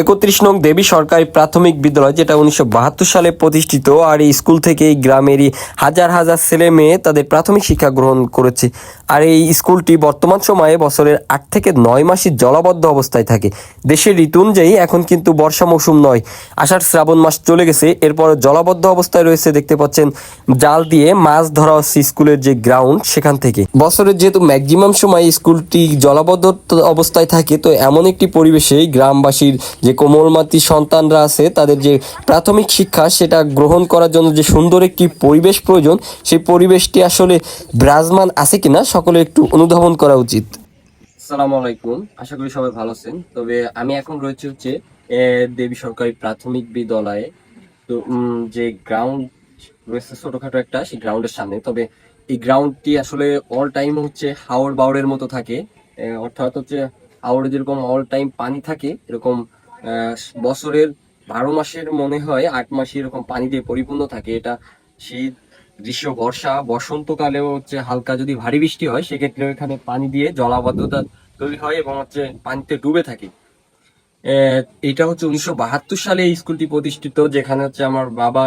একত্রিশ নং দেবী সরকারি প্রাথমিক বিদ্যালয়, যেটা উনিশশো বাহাত্তর সালে প্রতিষ্ঠিত, আর এই স্কুল থেকে এই গ্রামেরই হাজার হাজার ছেলে মেয়ে তাদের প্রাথমিক শিক্ষা গ্রহণ করেছে। আর এই স্কুলটি বর্তমান সময়ে বছরের আট থেকে নয় মাসই জলাবদ্ধ অবস্থায় থাকে। দেশের ঋতু অনুযায়ী এখন কিন্তু বর্ষা মৌসুম নয়। আষাঢ় শ্রাবণ মাস চলে গেছে এরপর জলাবদ্ধ অবস্থায় রয়েছে দেখতে পাচ্ছেন জাল দিয়ে মাছ ধরা হচ্ছে স্কুলের যে গ্রাউন্ড সেখান থেকে। বছরের যেহেতু ম্যাক্সিমাম সময় স্কুলটি জলাবদ্ধ অবস্থায় থাকে, তো এমন একটি পরিবেশে গ্রামবাসীর যে কোমলমাতি সন্তানরা আছে, তাদের যে প্রাথমিক শিক্ষা, সেটা গ্রহণ করার জন্য যে সুন্দর একটি পরিবেশ প্রয়োজন, সেই পরিবেশটি আসলে বিরাজমান আছে কিনা সকলে একটু অনুধাবন করা উচিত। আসসালামু আলাইকুম, আশা করি সবাই ভালো আছেন। তবে আমি এখন রয়েছে হচ্ছে দেবী সরকারি প্রাথমিক বিদ্যালয়ে। তো যে গ্রাউন্ড রয়েছে ছোটখাটো একটা, সেই গ্রাউন্ডের সামনে। তবে এই গ্রাউন্ডটি আসলে অল টাইম হচ্ছে হাওড় বাউড়ের মতো থাকে। অর্থাৎ হচ্ছে হাওড়ে যেরকম অল টাইম পানি থাকে, এরকম বছরের বারো মাসের মনে হয় আট মাসে এরকম পানি দিয়ে পরিপূর্ণ থাকে। এটা শীত, গ্রীষ্ম, বর্ষা, বসন্তকালেও হচ্ছে হালকা যদি ভারী বৃষ্টি হয়, সেক্ষেত্রে এখানে পানি দিয়ে জলাবদ্ধতা তৈরি হয় এবং হচ্ছে পানিতে ডুবে থাকে। এটা হচ্ছে উনিশশো বাহাত্তর সালে এই স্কুলটি প্রতিষ্ঠিত, যেখানে হচ্ছে আমার বাবা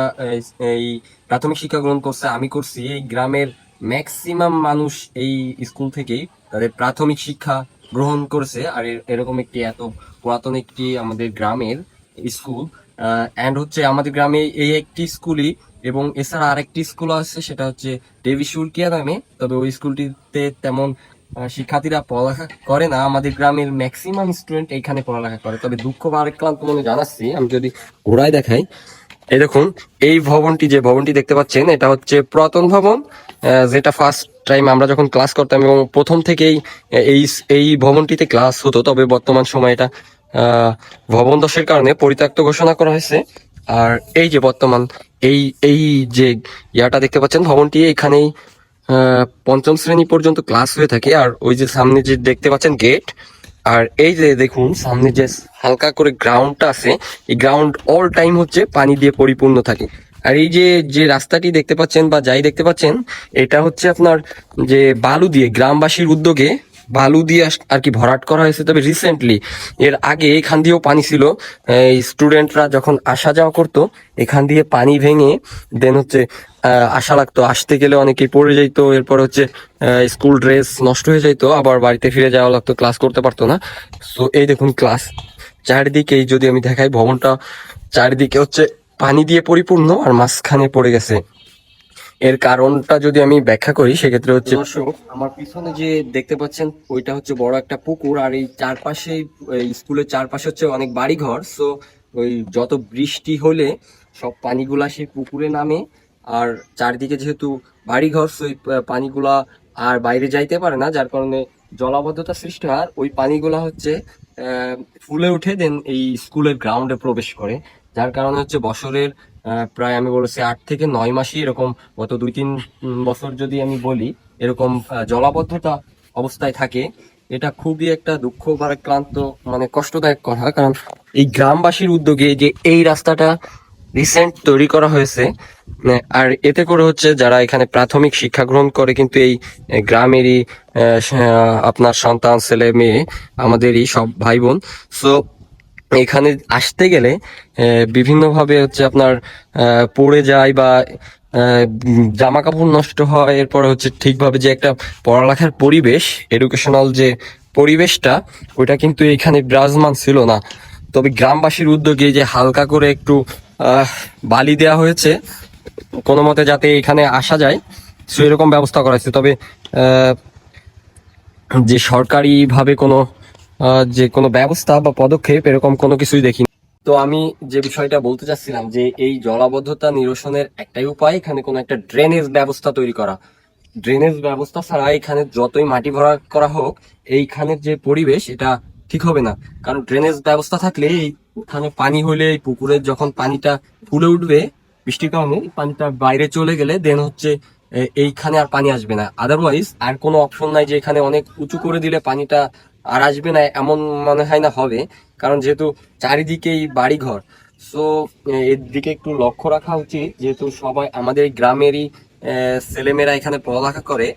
এই প্রাথমিক শিক্ষা গ্রহণ করছে, আমি করছি। এই গ্রামের ম্যাক্সিমাম মানুষ এই স্কুল থেকেই তাদের প্রাথমিক শিক্ষা গ্রহণ করেছে আর এরকম একটি এত পুরাতন একটি আমাদের গ্রামের স্কুল অ্যান্ড হচ্ছে আমাদের গ্রামে এই একটি স্কুলই এবং এছাড়া আরেকটি স্কুল আছে, সেটা হচ্ছে দেবী সুরকিয়া নামে তবে ওই স্কুলটিতে তেমন শিক্ষার্থীরা পড়ালেখা করে না, আমাদের গ্রামের ম্যাক্সিমাম স্টুডেন্ট এইখানে পড়ালেখা করে। তবে দুঃখ বা আরেক ক্লান্ত মনে জানাচ্ছি, আমি যদি ঘোড়ায় দেখাই, এই দেখুন, এই ভবনটি, যে ভবনটি দেখতে পাচ্ছেন, এটা হচ্ছে পুরাতন ভবন। যেটা ফার্স্ট টাইম আমরা যখন ক্লাস করতাম এবং প্রথম থেকেই এই এই ভবনটিতে ক্লাস হতো, তবে বর্তমান সময় এটা ভবন দশের কারণে পরিত্যক্ত ঘোষণা করা হয়েছে। আর এই যে বর্তমান এই এই যে ইয়াটা দেখতে পাচ্ছেন, ভবনটি এখানেই পঞ্চম শ্রেণি পর্যন্ত ক্লাস হয়ে থাকে। আর ওই যে সামনে যে দেখতে পাচ্ছেন গেট আর এই যে দেখুন, সামনে যে হালকা করে গ্রাউন্ডটা আছে, এই গ্রাউন্ড অল টাইম হচ্ছে পানি দিয়ে পরিপূর্ণ থাকে। আর এই যে যে রাস্তাটি দেখতে পাচ্ছেন বা যাই দেখতে পাচ্ছেন, এটা হচ্ছে আপনার যে বালু দিয়ে, গ্রামবাসীর উদ্যোগে বালু দিয়ে আর কি ভরাট করা হয়েছে। তবে রিসেন্টলি এর আগে এখান দিয়েও পানি ছিল। এই স্টুডেন্টরা যখন আসা যাওয়া করতো, এখান দিয়ে পানি ভেঙে দেন হচ্ছে আশা লাগতো। আসতে গেলে অনেকেই পড়ে যাইতো, এরপর হচ্ছে স্কুল ড্রেস নষ্ট হয়ে যাইতো, আবার বাড়িতে ফিরে যাওয়া লাগতো ক্লাস করতে পারতো না। সো এই দেখুন ক্লাস চারিদিকে যদি আমি দেখাই, ভবনটা চারিদিকে হচ্ছে পানি দিয়ে পরিপূর্ণ আর মাঝখানে পড়ে গেছে। এর কারণটা যদি আমি ব্যাখ্যা করি, সেক্ষেত্রে হচ্ছে আমার পিছনে যে দেখতে পাচ্ছেন, ওইটা হচ্ছে বড় একটা পুকুর, আর এই চারপাশে স্কুলের চারপাশে হচ্ছে অনেক বাড়িঘর। সো ওই যত বৃষ্টি হলে সব পানিগুলা সেই পুকুরে নামে, আর চারদিকে যেহেতু বাড়িঘর সো এই পা- পানিগুলা আর বাইরে যাইতে পারে না, যার কারণে জলাবদ্ধতা সৃষ্টি হয় ওই পানিগুলা হচ্ছে ফুলে উঠে দেন এই স্কুলের গ্রাউন্ডে প্রবেশ করে। যার কারণে হচ্ছে বছরের প্রায় আমি বলেছি আট থেকে নয় মাসই এরকম গত দুই তিন বছর যদি আমি বলি এরকম জলাবদ্ধতা অবস্থায় থাকে এটা খুবই একটা দুঃখ বা ক্লান্ত মানে কষ্টদায়ক কথা। কারণ এই গ্রামবাসীর উদ্যোগে যে এই রাস্তাটা রিসেন্ট তৈরি করা হয়েছে মানে, আর এতে করে হচ্ছে যারা এখানে প্রাথমিক শিক্ষা গ্রহণ করে কিন্তু এই গ্রামেরই আপনার সন্তান ছেলে মেয়ে আমাদেরই সব ভাই বোন। সো এখানে আসতে গেলে বিভিন্ন ভাবে হচ্ছে আপনার পড়ে যায় বা জামা কাপড় নষ্ট হয়। এরপরে হচ্ছে ঠিকভাবে যে একটা পড়ালেখার পরিবেশ এডুকেশনাল যে পরিবেশটা, ওইটা কিন্তু এখানে বিরাজমান ছিল না। তবে গ্রামবাসীর উদ্যোগে যে হালকা করে একটু বালি দেওয়া হয়েছে, কোনো মতে যাতে এখানে আসা যায় সো এরকম ব্যবস্থা করা হয়েছে। তবে যে সরকারিভাবে কোনো যে কোনো ব্যবস্থা বা পদক্ষেপ এরকম কোনো কিছুই দেখিনি। তো আমি যে বিষয়টা বলতে চাচ্ছিলাম যে এই জলাবদ্ধতা নিরসনের একটাই উপায়, এখানে কোনো একটা ড্রেনেজ ব্যবস্থা তৈরি করা। ড্রেনেজ ব্যবস্থা ছাড়া এখানে যতই মাটি ভরা করা হোক, এইখানের যে পরিবেশ এটা ঠিক হবে না। কারণ ড্রেনেজ ব্যবস্থা থাকলে এইখানে পানি হলে, এই পুকুরের যখন পানিটা ফুলে উঠবে, বৃষ্টির কারণে পানিটা বাইরে চলে গেলে দেন হচ্ছে এইখানে আর পানি আসবে না। আদারওয়াইজ আর কোনো অপশন নাই যে এখানে অনেক উঁচু করে দিলে পানিটা আর আসবে না, এমন মনে হয় না হবে, কারণ যেহেতু চারিদিকেই বাড়িঘর। সো এর দিকে একটু লক্ষ্য রাখা উচিত, যেহেতু সবাই আমাদের গ্রামেরই ছেলেমেয়েরা এখানে পড়ালেখা করে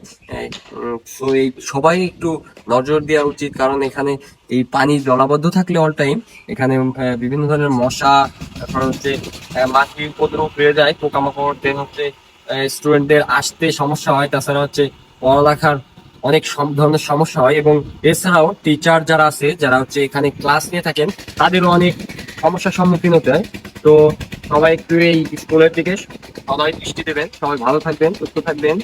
তো এই সবাই একটু নজর দেওয়া উচিত, কারণ এখানে এই পানি জলাবদ্ধ থাকলে অল টাইম এখানে বিভিন্ন ধরনের মশা, তারপর হচ্ছে মাটির উপদ্রব বেড়ে যায়, পোকামাকড় দেন হচ্ছে স্টুডেন্টদের আসতে সমস্যা হয়, তাছাড়া হচ্ছে পড়ালেখার অনেক ধরনের সমস্যা হয় এবং এছাড়াও টিচার যারা আছে, যারা হচ্ছে এখানে ক্লাস নিয়ে থাকেন, তাদেরও অনেক সমস্যার সম্মুখীন হতে হয়। তো সবাই একটু এই স্কুলের দিকে সবাই দৃষ্টি দেবেন। সবাই ভালো থাকবেন, সুস্থ থাকবেন।